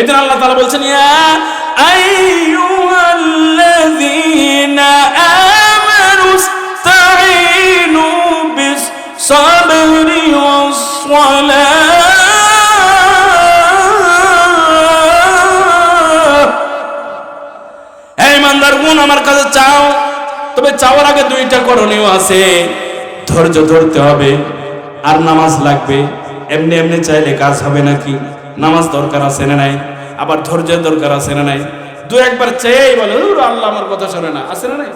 এই আল্লাহ তাআলা বলছেন, ইয়া আইয়ুহাল্লাযীনা আমানু ইসতাঈনু বিস সাবরি ওয়াস সালাহ ইমানদার গুণ আমার কাছে চাও, তবে চাওয়ার আগে দুইটা করণীয় আছে। ধৈর্য ধরতে হবে, আর নামাজ লাগবে। এমনি এমনি চাইলে কাজ হবে নাকি? নামাজ দরকার আছে না নাই? আবার ধৈর্যের দরকার আছে না নাই? দু একবার চেয়েই বলে "হুর, আল্লাহ আমার কথা শোনে না। আছে না নাই?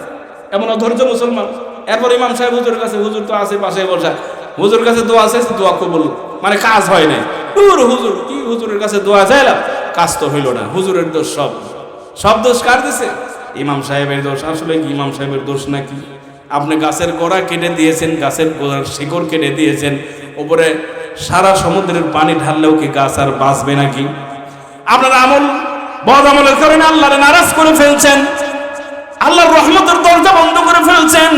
এমন অধৈর্য মুসলমান? এরপর ইমাম সাহেব হুজুরের কাছে হুজুর তো আছে পাশে বসা। হুজুর কাছে দোয়া আছে দোয়া কবুল মানে কাজ হয় নাই। হুর হুজুর কি হুজুরের কাছে দোয়া চাইলাম? কাজ তো হইল না। হুজুরের দোষ সব। সব দোষ কার দিছে? ইমাম সাহেবের দোষ। আসলে কি ইমাম সাহেবের দোষ নাকি? আপনি গাছের গোড়া কেটে দিয়েছেন গাছের গোড়ার শিকড় কেটে দিয়েছেন। উপরে সারা সমুদ্রের পানি ঢাললেও কি গাছ আর বাঁচবে নাকি? আপনার আমল বদ আমলের কারণে আল্লাহরে নারাজ করে ফেলছেন। আল্লাহর রহমতের দরজা বন্ধ করে ফেলছেন।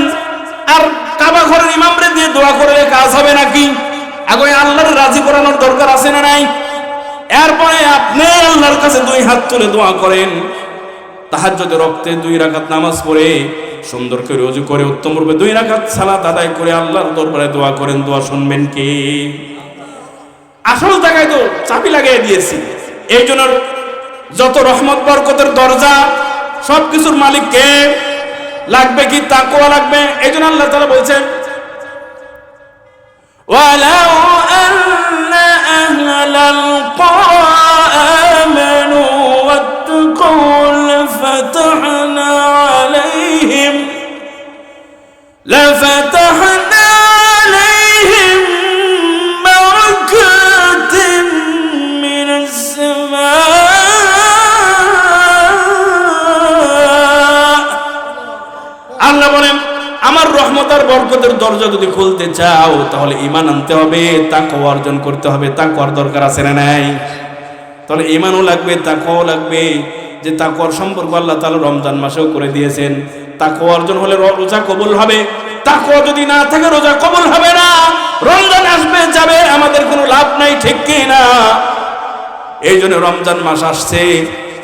আর কাবা ঘরের ইমামরে দিয়ে দোয়া করলে কাজ হবে নাকি? আগে আল্লাহর রাজি করানোর দরকার আছে না নাই? এরপরে আপনি আল্লাহর কাছে দুই হাত তুলে দোয়া করেন। তাহাজ্জুদে রক্তে দুই রাকাত নামাজ পড়ে, সুন্দর করে রুজু করে, উত্তম রূপে দুই রাকাত সালাত আদায় করে আল্লাহর দরবারে দোয়া করেন। দোয়া শুনবেন কে? আসল জায়গায় তো চাবি লাগিয়ে দিয়েছি। এই জন্য যত রহমত বরকতের দরজা সব কিছুর মালিক কে লাগবে কি তাকওয়া লাগবে এই জন্য আল্লাহ তাআলা বলছেন ولو أن أهل القرى آمنوا واتقوا لفتحنا عليهم لفتحنا দরজা যদি খুলতে চাও, তাহলে ইমান আনতে হবে তাকে অর্জন করতে হবে। তাকওয়ার দরকার আছে না নাই? তাহলে ইমানও লাগবে, তাকওয়াও লাগবে। যে তাকওয়ার সম্পর্ক আল্লাহ তাআলা রমজান মাসেও করে দিয়েছেন। তাকওয়া অর্জন হলে রোজা কবুল হবে। তাকওয়া যদি না থাকে, রোজা কবুল হবে না। রমজান আসবে, যাবে, আমাদের কোনো লাভ নাই, ঠিক কি না? এই জন্য রমজান মাস আসছে।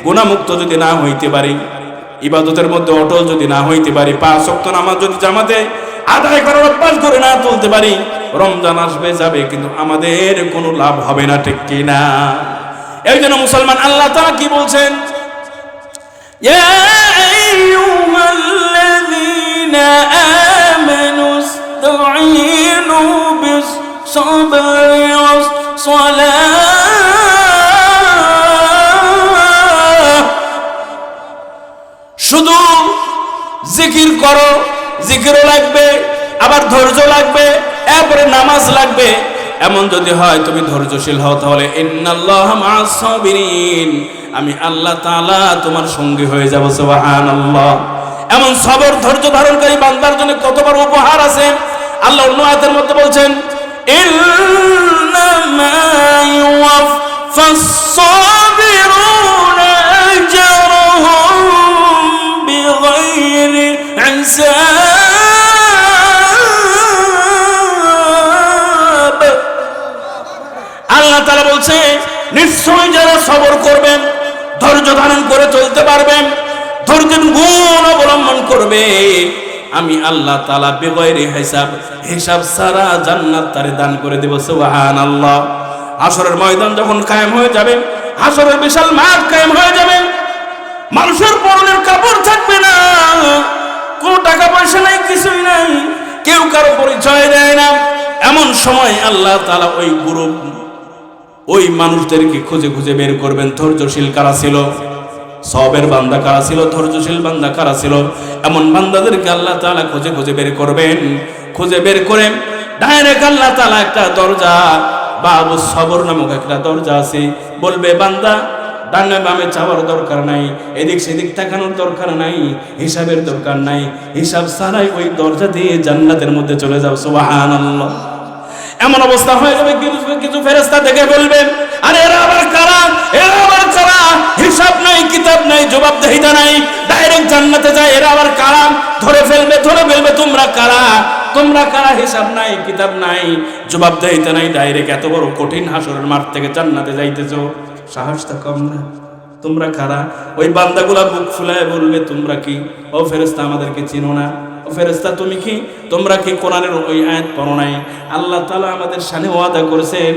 গুণামুক্ত যদি না হইতে পারি, ইবাদতের মধ্যে অটল যদি না হইতে পারি, পাঁচ অক্ত নামাজ যদি জামাতে আদায় করার অভ্যাস করে না তুলতে পারি। রমজান আসবে, যাবে, কিন্তু আমাদের কোনো লাভ হবে না, ঠিক কিনা এই জন্য মুসলমান, আল্লাহ তারা কি বলছেন? শুধু জিকির করো জিকিরও লাগবে, আবার ধৈর্য লাগবে, এরপরে নামাজ লাগবে। এমন যদি হয় তুমি ধৈর্যশীল হও তাহলে আমি আল্লাহ তাআলা তোমার সঙ্গী হয়ে যাব, সুবহানাল্লাহ। এমন সবর ধৈর্য ধারণকারী বান্দার জন্য কত বড় উপহার আছে? আল্লাহ অন্য আয়াতের মধ্যে বলছেন, ইন্নামা ইউওয়াফাস সাবিরুনা আজরুহুম بغير حساب আল্লাহ তাআলা বলছে নিশ্চয় যারা সবর করবেন ধৈর্য ধারণ করে চলতে পারবেন ধৈর্যের গুণ অবলম্বন করবে আমি আল্লাহ তাআলা বেগয়রে হিসাব হিসাব সারা জান্নাত তারে দান করে দেব সুবহানাল্লাহ হাসরের ময়দান যখন কায়েম হয়ে যাবে হাসরের বিশাল মাঠ কায়েম হয়ে যাবে মানুষের পরনের কাপড় থাকবে না। কোনো টাকা পয়সা নাই, কিছুই নাই। কেউ কারও পরিচয় দেয় না। এমন সময় আল্লাহ তাআলা ওই গ্রুপ ওই মানুষদেরকে খুঁজে খুঁজে বের করবেন। ধৈর্যশীল কারা ছিল? সবের বান্দা কারা ছিল? ধৈর্যশীল বান্দা কারা ছিল? এমন বান্দাদেরকে আল্লাহ তাআলা খুঁজে খুঁজে বের করবেন। খুঁজে বের করে ডাইরেক্ট আল্লাহ তাআলা একটা দরজা বাবু সবর নামক একটা দরজা আছে। বলবে, বান্দা ডানে বামে চাওয়ার দরকার নাই, এদিক সেদিক তাকানোর দরকার নাই, হিসাবের দরকার নাই, হিসাব ছাড়াই ওই দরজা দিয়ে জান্নাতের মধ্যে চলে যাও, সুবহানাল্লাহ। এমন অবস্থা হয়ে যাবে কিছু ফেরেস্তা দেখে বলবেন, আরে এরা আবার কারা? এরা আবার কারা? হিসাব নাই, কিতাব নাই, জবাবদেহিতা নাই, ডাইরেক্ট জান্নাতে যায়, এরা আবার কারা? ধরে ফেলবে ধরে ফেলবে, তোমরা কারা? তোমরা কারা? হিসাব নাই, কিতাব নাই, জবাবদেহিতা নাই, ডাইরেক্ট এত বড় কঠিন হাসরের মাঠ থেকে জান্নাতে যাইতেছো। সাহসটা কম না। তোমরা কারা? ওই বান্দাগুলা বুক ফুলায় বলবে, তোমরা কি? ও ফেরেস্তা আমাদেরকে চিনো না। ফেরেস্তা তুমি কি? তোমরা কি কোরআনের ওই আয়াত পড়ো নাই? আল্লাহ তালা আমাদের সামনে ওয়াদা করেছেন,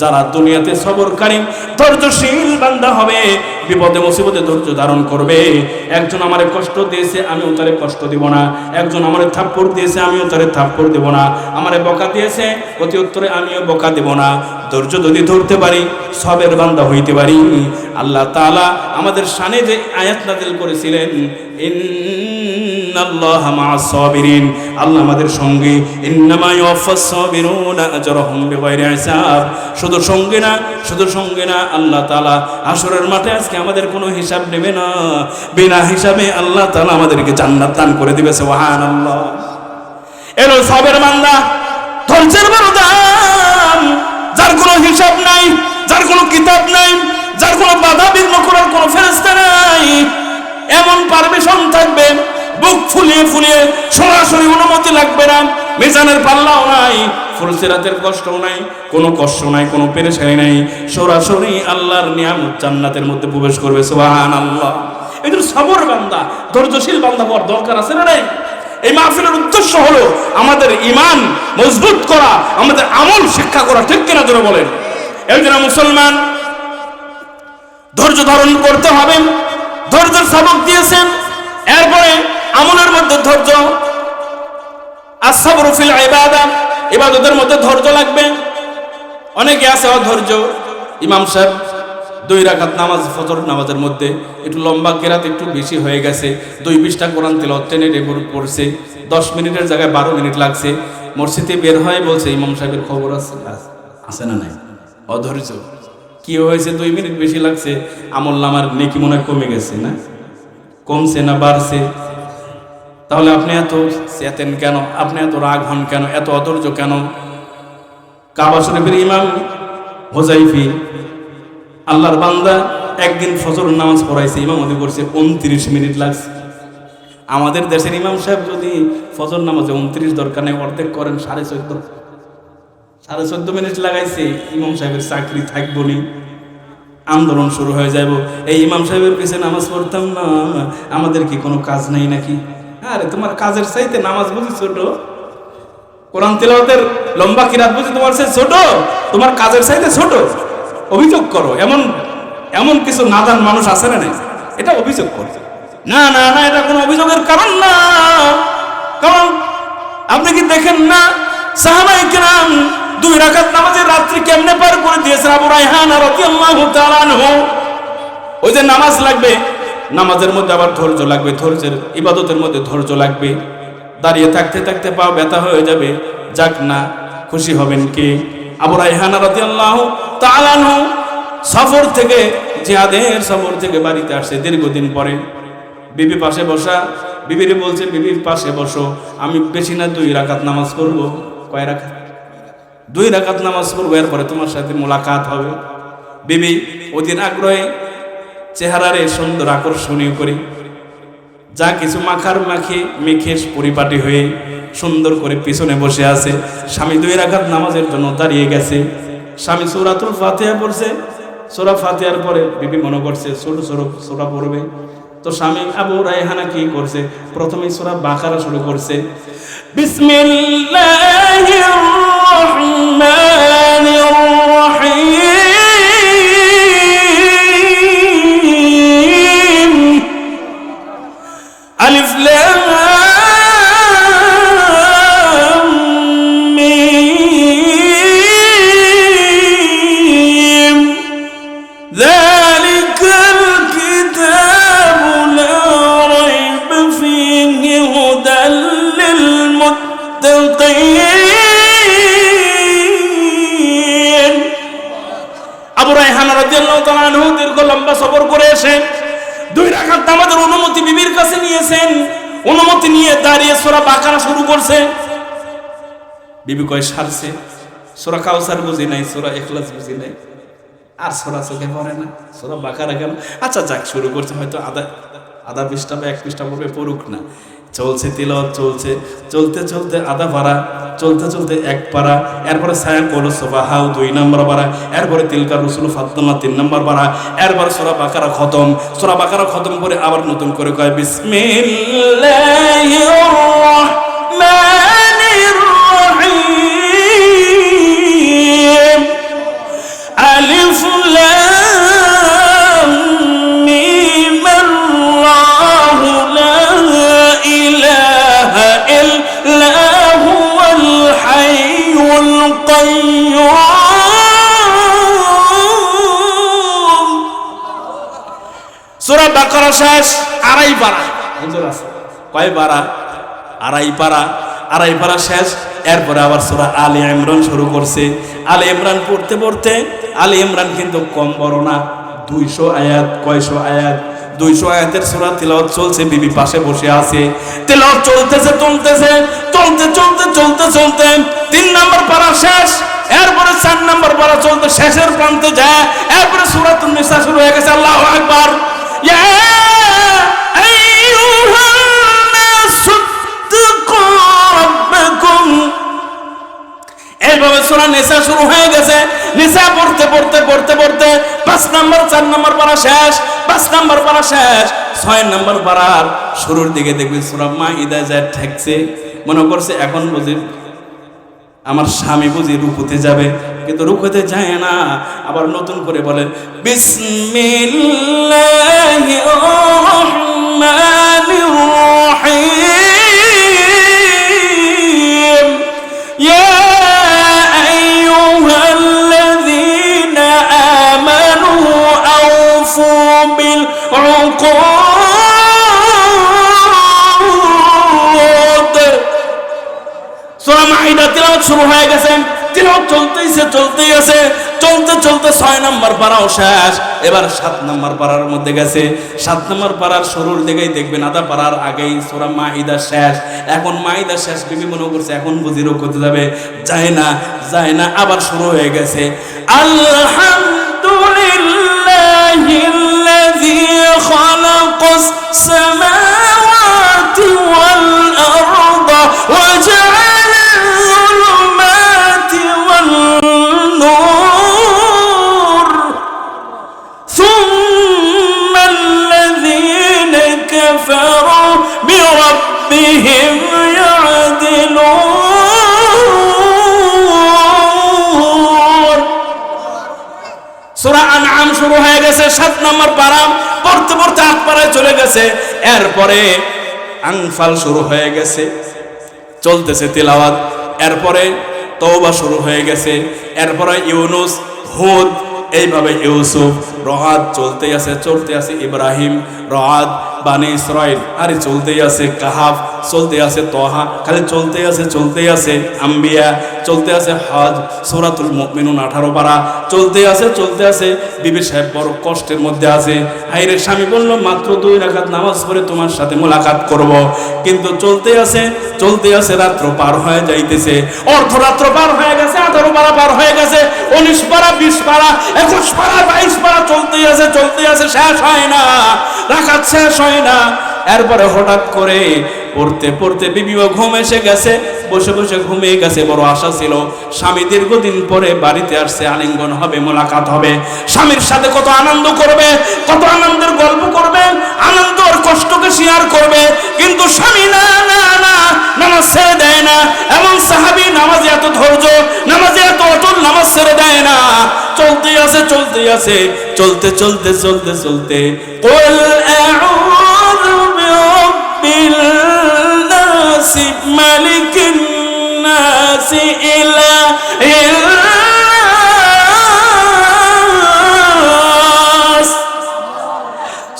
যারা দুনিয়াতে সবরকারী, ধৈর্যশীল বান্দা হবে, বিপদে, মুসিবতে ধৈর্য ধারণ করবে। একজন আমারে কষ্ট দিয়েছে, আমিও তারে কষ্ট দিব না। একজন আমারে থাপ্পড় দিয়েছে, আমিও তারে থাপ্পড় দেব না। আমারে বকা দিয়েছে, অতি উত্তরে আমিও বকা দেব না। ধৈর্য যদি ধরতে পারি, সবের বান্দা হইতে পারি। আল্লাহ তাআলা আমাদের সানে যে আয়াত নাজিল করেছিলেন ইন্নাল্লাহা মা'আস সাবিরিন। আল্লাহ আমাদের সঙ্গে ইন্নামা ইউফাস সাবিরুনা আজরাহুম বিগাইরি হিসাব। শুধু সঙ্গে না, শুধু সঙ্গে না, আল্লাহ তাআলা আসরের মাঠে আজকে আমাদের কোনো হিসাব নেবে না। বিনা হিসাবে আল্লাহ তাআলা আমাদেরকে জান্নাত দান করে দিবে, সুবহানাল্লাহ। এলো সবের বান্দা, ধৈর্যের বড় যার কোনো হিসাব নাই, যার কোনো কিতাব নাই, যার কোনো বাধা বিঘ্ন করার কোনো ফেরেস্তা নাই, এমন পারমিশন থাকবে বুক ফুলিয়ে ফুলিয়ে সরাসরি অনুমতি লাগবে না। মিজানের পাল্লাও নাই ফুলসিরাতের কষ্টও নাই, কোনো কষ্ট নাই, কোনো পেরেশানি নাই। সরাসরি আল্লাহর নিয়ামত জান্নাতের মধ্যে প্রবেশ করবে সুবহান আল্লাহ এদের সবর বান্দা, ধৈর্যশীল বান্দা হওয়ার দরকার আছে না নাই? এই মাহফিলের উদ্দেশ্য হলো আমাদের ইমান মজবুত করা, আমাদের আমল শিক্ষা করা, ঠিক কিনা জোরে বলেন? একজন মুসলমান, ধৈর্য ধারণ করতে হবে। ধৈর্যের সবক দিয়েছেন, এরপরে আমলের মধ্যে ধৈর্য আসাবরু ফিল ইবাদা, ইবাদতের মধ্যে ধৈর্য লাগবে। অনেকে আছে অধৈর্য। ইমাম সাহেব দুই রাকাত নামাজ, ফজর নামাজের মধ্যে একটু লম্বা কেরাত একটু বেশি হয়ে গেছে। দুই বিশটা কোরআন তেল টেনে রেগুর পড়ছে। দশ মিনিটের জায়গায় বারো মিনিট লাগছে। মসজিদে বের হয়ে বলছে, ইমাম সাহেবের খবর আছে আছে না নাই? অধৈর্য। কি হয়েছে? দুই মিনিট বেশি লাগছে। আমল নামার নেকি মনে কমে গেছে না? কমছে না, বাড়ছে। তাহলে আপনি এত চেতেন কেন? আপনি এত রাগ হন কেন? এত অধৈর্য কেন? কাবা শরীফের ইমাম হোজাইফি আল্লাহর বান্দা একদিন ফজর নামাজ পড়াইছে, ইমাম ইমামতি করছে, উনত্রিশ মিনিট লাগছে। আমাদের দেশের ইমাম সাহেব যদি ফজর নামাজে উনত্রিশ দরকার নেই, অর্ধেক করেন, সাড়ে চোদ্দ। সাড়ে চোদ্দ মিনিট লাগাইছে, ইমাম সাহেবের চাকরি থাকব নি। আন্দোলন শুরু হয়ে যাব এই ইমাম সাহেবের পিছনে নামাজ পড়তাম না। আমাদের কি কোনো কাজ নেই নাকি? আরে তোমার কাজের চাইতে নামাজ বুঝি ছোট? কোরআন তেলাওয়াতের লম্বা কিরাত বুঝি তোমার সে ছোট? তোমার কাজের চাইতে ছোট? অভিযোগ করো, এমন এমন কিছু নাদান মানুষ আছে না নাই? এটা অভিযোগ করো। না না না, এটা কোনো অভিযোগের কারণ না। কারণ আপনি কি দেখেন না সাহাবাই কিরাম দুই রাকাত নামাজের রাত্রি কেমনে পার করে দিয়েছেন? আবু রায়হান আনহু। ওই যে নামাজ লাগবে নামাজের মধ্যে আবার ধৈর্য লাগবে, ধৈর্যের, ইবাদতের মধ্যে ধৈর্য লাগবে। দাঁড়িয়ে থাকতে থাকতে পা ব্যথা হয়ে যাবে, যাক না, খুশি হবেন কে? আবু রায়হান রাদিয়াল্লাহু তাআলা সফর থেকে, জিহাদের সফর থেকে বাড়িতে আসছে দীর্ঘদিন পরে। বিবি পাশে বসা, বিবিরে বলছে, বিবির পাশে বসো, আমি বেশি না দুই রাকাত নামাজ পড়ব। কয় রাকাত? দুই রাকাত নামাজ পড়ব, এরপরে তোমার সাথে মোলাকাত হবে। বিবি ওদিন আগ্রহে চেহারারে সুন্দর আকর্ষণীয় করি। যা কিছু মাখার মাখে মেখে পরিপাটি হয়ে সুন্দর করে পিছনে বসে আছে। স্বামী দুই রাকাত নামাজের জন্য দাঁড়িয়ে গেছে। স্বামী সৌরাতুল ফাতেহা পড়ছে। সোরা ফাতেহার পরে বিবি মনে করছে, ছোট ছোট সোরা পড়বে। তো স্বামী আবু রায়হানা কি করছে? প্রথমে সোরা বাকারা শুরু করছে। বিসমিল্লাহির রহমানির রহিম। অনুমতি নিয়ে দাঁড়িয়ে সোরা বাকারা শুরু করছে। বিবি কয়, সারছে। সোরা কাউসার বুঝি নাই, সোরা এখলাস বুঝি নাই। আর সোরা চোখে পড়ে না, সোরা বাঁকা রাখে আচ্ছা যাক, শুরু করছে, হয়তো আধা আধা পৃষ্ঠা বা এক পৃষ্ঠা পড়বে, পড়ুক না। চলছে তিলত, চলছে। চলতে চলতে আধা পাড়া চলতে চলতে এক পাড়া এরপরে সায়ান কলো সোফা হাও দুই নম্বর বাড়া এরপরে তিলকা রসুল ফাতমা, তিন নম্বর পাড়া এরপরে সোরা বাকারা খতম। সোরা বাকারা খতম করে আবার নতুন করে কয়, বিসমিল্লাহির সূরা বাকারা শেষ, আড়াই পারা কয় পারা আড়াই পারা আড়াই পারা শেষ। এরপরে আবার সূরা আলী ইমরান শুরু করছে। আলী ইমরান পড়তে পড়তে, আলী ইমরান কিন্তু কম বড় না। দুইশো আয়াত, কয়শো আয়াত। দুইশো আয়াতের সূরা তিলাওয়াত চলছে, বিবি পাশে বসে আছে। তিলাওয়াত চলতেছে চলতেছে চলতে চলতে চলতে চলতে। তিন নম্বর পারা শেষ। এরপরে চার নম্বর পারা চলতে, শেষের প্রান্তে যায়। এরপরে সূরাতুন নিসা শুরু হয়ে গেছে, আল্লাহু আকবার। এইভাবে সোনা শুরু হয়ে গেছে। নেশা পড়তে পড়তে পড়তে পড়তে পাঁচ নাম্বার, চার নাম্বার পারা শেষ, পাঁচ নাম্বার পারা শেষ, ছয় নাম্বার পারার শুরুর দিকে দেখবি সোনা মা ইদায় যায় ঠেকছে। মনে করছে এখন বুঝি আমার স্বামী বুঝি রুকুতে যাবে, কিন্তু রুকুতে যায় না। আবার নতুন করে বলে বিসমিল্লাহির রহমানির মাইদা তিলাওয়াত শুরু হয়ে গেছে। তিলাওয়াত চলতেইছে, চলতেই আছে। চলতে চলতে ছয় নম্বর পাড়াও শেষ। এবার সাত নম্বর পাড়ার মধ্যে গেছে। সাত নম্বর পাড়ার শুরুর দিকেই দেখবেন আদা পাড়ার আগেই সূরা মাইদা শেষ। এখন মাইদা শেষ বিবি মনে করছে, এখন বুঝি রোগ করতে যাবে। যায় না যায় না, আবার শুরু হয়ে গেছে। আলহামদুলিল্লাহিল্লাযী সাত নম্বর পাড়া পড়তে পড়তে আট পাড়ায় চলে গেছে। এরপরে আংফাল শুরু হয়ে গেছে। চলতেছে তেলাওয়াত। এরপরে তওবা শুরু হয়ে গেছে। এরপরে ইউনুস, হুদ এইভাবে ইউসুফ রহাদ চলতেই আছে, চলতে আছে ইব্রাহিম রহাদ বানি ইসরাইল। আরে চলতেই আছে কাহাফ চলতে আছে তহা, খালি চলতেই আছে চলতেই আছে আম্বিয়া, চলতে আছে হজ, সূরাতুল মুমিনুন 18 পারা। চলতে আছে চলতে আছে, বিবি সাহেব বড় কষ্টের মধ্যে আছে। হাইরে স্বামী বলল, মাত্র দুই রাকাত নামাজ পড়ে তোমার সাথে মোলাকাত করব। কিন্তু চলতে আছে চলতে আছে রাত্র পার হয়ে যাইতেছে। অর্ধরাত্র পার হয়ে গেছে আঠারো পারা পার হয়ে গেছে, উনিশ পারা, বিশ পারা, একুশ পারা, বাইশ পারা, চলতে আছে চলতে আছে, শেষ হয় না, রাখাত শেষ হয় না। এরপরে হঠাৎ করে পড়তে পড়তে বিবিও ঘুম এসে গেছে। বসে বসে ঘুমিয়ে গেছে, বড় আশা ছিল। স্বামী দীর্ঘদিন পরে বাড়িতে আসছে, আলিঙ্গন হবে, মোলাকাত হবে। স্বামীর সাথে কত আনন্দ করবে, কত আনন্দের গল্প করবে, আনন্দ আর কষ্টকে শেয়ার করবে। কিন্তু স্বামী না না না, নামাজ ছেড়ে দেয় না। এমন সাহাবি নামাজে এত ধৈর্য, নামাজে এত অটল নামাজ ছেড়ে দেয় না। চলতেই আছে চলতেই আছে, চলতে চলতে চলতে চলতে। قل الناس ملك الناس إله الناس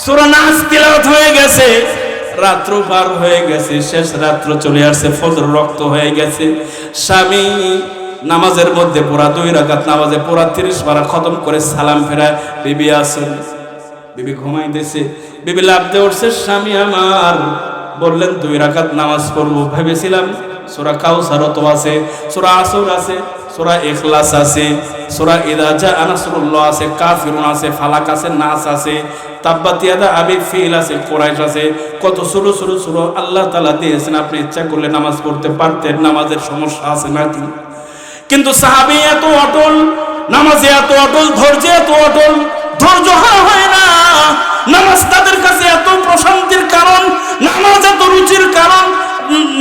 সূরা নাস তিলাওয়াত হয়ে গেছে রাত্র পার হয়ে গেছে শেষ রাত্র চলে আসছে ফজর রক্ত হয়ে গেছে স্বামী নামাজের মধ্যে পুরা দুই রাকাত নামাজে পুরা তিরিশ পারা খতম করে সালাম ফেরায় বিবি আসেন বিবি ঘুমাইতেছে বিবি লাভ দিয়ে উঠছে স্বামী আমার বললেন, দুই রাকাত নামাজ পড়ব ভেবেছিলাম। সুরা কাউসারও তো আছে, সুরা আসর আছে, সূরা ইখলাস আছে, সূরা ইদা জা আনাসরুল্লাহ আছে, কাফিরুন আছে, ফালাক আছে, নাস আছে, তাব্বাত ইয়াদা আবি ফিল আছে, কুরাইশ আছে। কত ছোট ছোট ছোট আল্লাহ তাআলা দিয়েছেন, আপনি ইচ্ছা করলে নামাজ পড়তে পারতেন, নামাজের সমস্যা আছে নাকি? কিন্তু সাহাবী এত অটল, নামাজে এত অটল, ধৈর্যে এত অটল, ধৈর্য হয় না। নামাজ তাদের কাছে এত প্রশান্তির কারণ, নামাজ এত রুচির কারণ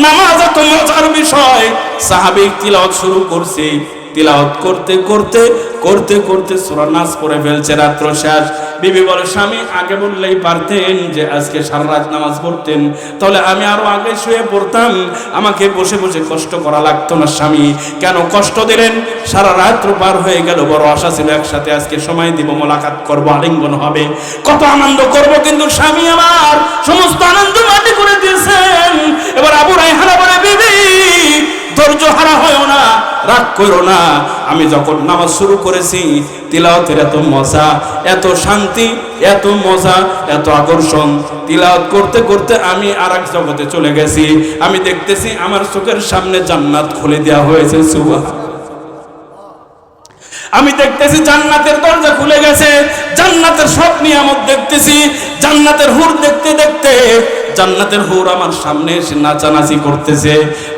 নামাজ এত মজার বিষয়। সাহাবিক তিলাওয়াত শুরু করছে। তিলাওয়াত করতে করতে করতে করতে সূরা নাস পড়ে ফেলছে রাত্র শেষ। বিবি বলে, স্বামী, আগে বললেই পারতেন যে আজকে সারা রাত নামাজ পড়তেন। তাহলে আমি আরও আগে শুয়ে পড়তাম। আমাকে বসে বসে কষ্ট করা লাগতো না, স্বামী। কেন কষ্ট দিলেন? সারা রাত্র পার হয়ে গেল, বড় আশা ছিল একসাথে আজকে সময় দিব, মোলাকাত করব, আলিঙ্গন হবে। কত আনন্দ করব কিন্তু স্বামী আমার, সমস্ত আনন্দ মাটি করে দিয়েছেন। এবার আবু রাইহানা বলে, বিবি, ধৈর্য হারা হয় না। রাগ করো না। আমি যখন নামাজ শুরু করেছি, তিলাওয়াতের এত মজা, এত শান্তি, এত মজা, এত আকর্ষণ। তিলাওয়াত করতে করতে আমি আর এক জগতে চলে গেছি। আমি দেখতেছি আমার চোখের সামনে জান্নাত খুলে দেওয়া হয়েছে সুবাহ আমি দেখতেছি জান্নাতের দরজা খুলে গেছে। জান্নাতের সব নিয়ামত দেখতেছি। জান্নাতের হুর দেখতে দেখতে জান্নাতের হুর আমার সামনে এসে নাচানাচি করতেছে,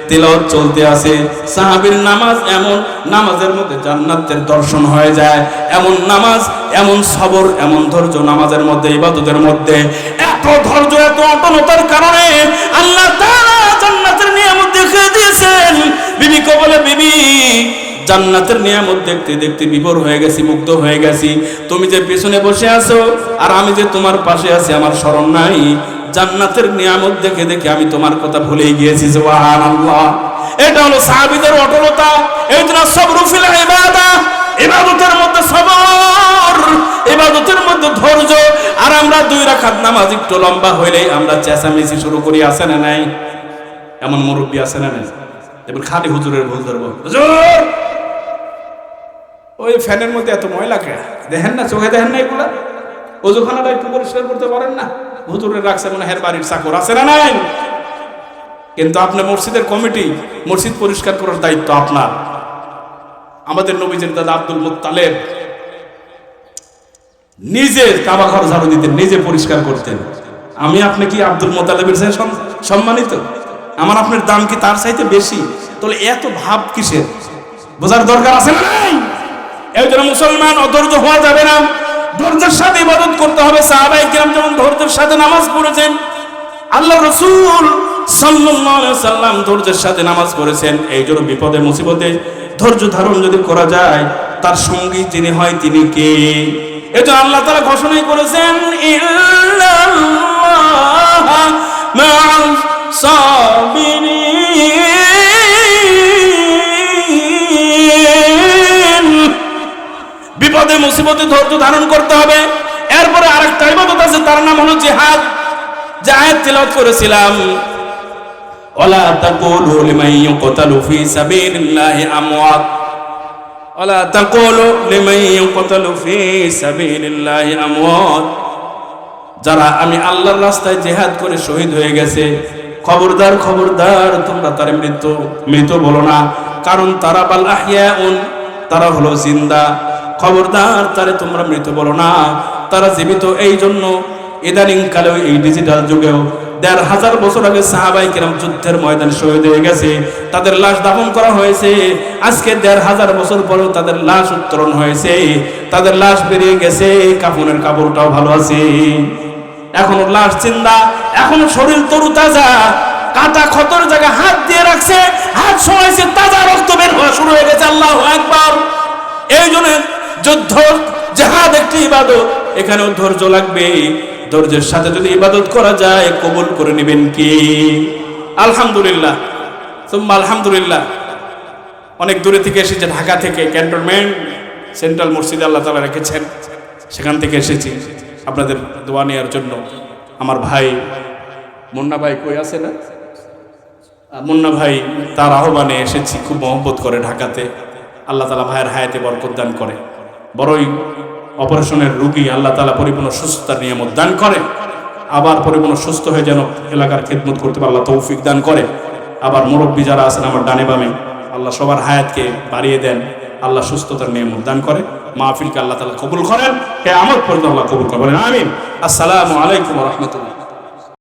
তিলাওয়াত চলতে আছে। সাহাবীর নামাজ এমন, নামাজের মধ্যে জান্নাতের দর্শন হয়ে যায়। এমন নামাজ, এমন সবর, এমন ধৈর্য নামাজের মধ্যে, ইবাদতের মধ্যে। এত ধৈর্য, এত অটলতার কারণে আল্লাহ তাআলা জান্নাতের নিয়ামত দেখিয়ে দিয়েছেন। বিবি কে বলে, বিবি, জান্নাতের নিয়ামত দেখতে দেখতে বিভোর হয়ে গেছি, মুগ্ধ হয়ে গেছি। তুমি যে পেছনে বসে আছো, আর আমি যে তোমার পাশে আছি, আমার স্মরণ নাই। জান্নাতের নিয়ামত দেখে দেখে আমি তোমার কথা ভুলেই গিয়েছি এটা হলো সাহাবীদের অটলতা, এই জন্য সবরু ফিল ইবাদা, ইবাদতের মধ্যে সবর, ইবাদতের মধ্যে ধৈর্য। আর আমরা দুই রাকাত নামাজ একটু লম্বা হইলেই আমরা চেঁচামেচি শুরু করি আসে না নাই? এমন মুরব্বী আছে না নাই? এবার খালি হুজুরের ভুল ধরবো। হুজুর! ওই ফ্যানের মধ্যে এত ময়লা কে? দেখেন না, চোখে দেখেন না এগুলা? ওজুখানাটা একটু পরিষ্কার করতে পারেন না? হুজুরের রাখছে মনে হের বাড়ির চাকর আছে না নাই? কিন্তু আপনি মসজিদের কমিটি, মসজিদ পরিষ্কার করার দায়িত্ব আপনার। আমাদের নবীজের দাদা আব্দুল মুত্তালেব নিজে কাবা ঘর ঝাড়ু দিতেন, নিজে পরিষ্কার করতেন। আমি আপনি কি আব্দুল মোতালেবের সম্মানিত? আমার আপনার দাম কি তার চাইতে বেশি? তাহলে এত ভাব কিসের? বোঝার দরকার আছে না নাই? এই জন্য মুসলমান অধৈর্য হওয়া যাবে না। ধৈর্যের সাথে ইবাদত করতে হবে। সাহাবাই কিরাম যেমন ধৈর্যের সাথে নামাজ পড়েছেন, আল্লাহ রসুল সাল্লাম ধৈর্যের সাথে নামাজ পড়েছেন। এই জন্য বিপদে, মুসিবতে ধৈর্য ধারণ যদি করা যায়, তার সঙ্গী যিনি হয় তিনি কে? এই আল্লাহ তাআলা ঘোষণাই করেছেন, ইল্লাল্লাহ সাবিরিন। বিপদে, মুসিবতে ধৈর্য ধারণ করতে হবে। এরপরে আরেকটা ইবাদত আছে, তার নাম হলো জিহাদ। যে আয়াত তিলাওয়াত করেছিলাম। ওয়ালা তাকুলু লিমান ইউকতালু ফি সাবিলিল্লাহি আমওয়াত। ওয়ালা তাকুলু লিমান ইউকতালু ফি সাবিলিল্লাহি আমওয়াত। যারা আমি আল্লাহর রাস্তায় জেহাদ করে শহীদ হয়ে গেছে, খবরদার খবরদার, তোমরা তার মৃত্যু মৃত বলো না। কারণ তারা বাল আহিয়াউন তারা হলো জিন্দা। খবরদার, তারে তোমরা মৃত বলো না। তারা জীবিত এই জন্য ইদানিং কালেও এই ডিজিটাল যুগেও দেড় হাজার বছর আগে সাহাবাই কিরাম যুদ্ধের ময়দানে শহীদ হয়ে গেছে। তাদের লাশ দাফন করা হয়েছে। আজকে দেড় হাজার বছর পরেও তাদের লাশ উত্তোলন হয়েছে। তাদের লাশ বেরিয়ে গেছে, কাফনের কাপড়টাও ভালো আছে। এখনও লাশ চিন্তা এখনও শরীর তরু তাজা। কাটা ক্ষতর জায়গায় হাত দিয়ে রাখছে। হাত সরাইছে, তাজা রক্ত বের হওয়া শুরু হয়ে গেছে, আল্লাহ একবার এই জন্য যুদ্ধ, জাহাদ একটি ইবাদত। এখানেও ধৈর্য লাগবে। ধৈর্যের সাথে যদি ইবাদত করা যায়, কবুল করে নেবেন কি? আলহামদুলিল্লাহ। তুম্মা আলহামদুলিল্লাহ। অনেক দূরে থেকে এসেছে, ঢাকা থেকে ক্যান্টনমেন্ট, সেন্ট্রাল মসজিদে আল্লাহ তালা রেখেছেন। সেখান থেকে এসেছি। আপনাদের দোয়া নেওয়ার জন্য। আমার ভাই, মুন্না ভাই কই আছে না? মুন্না ভাই তার আহ্বানে এসেছি, খুব মহব্বত করে ঢাকাতে। আল্লাহ তালা ভাইয়ের হায়াতে বরকত দান করে। বড়ই অপারেশনের রুগী আল্লাহ তালা পরিপূর্ণ সুস্থতার নিয়ামত দান করে। আবার পরিপূর্ণ সুস্থ হয়ে যেন এলাকার খেদমত করতে পারে, আল্লাহ তৌফিক দান করে। আবার মুরব্বী যারা আছেন আমার ডানে বামে, আল্লাহ সবার হায়াতকে বাড়িয়ে দেন, আল্লাহ সুস্থতার নিয়ম দান করে। মাহফিলকে আল্লাহ তালা কবুল করেন কে আমার পর্যন্ত আল্লাহ কবুল করেন আমিন। আসসালামু আলাইকুম রহমতুল্লাহ।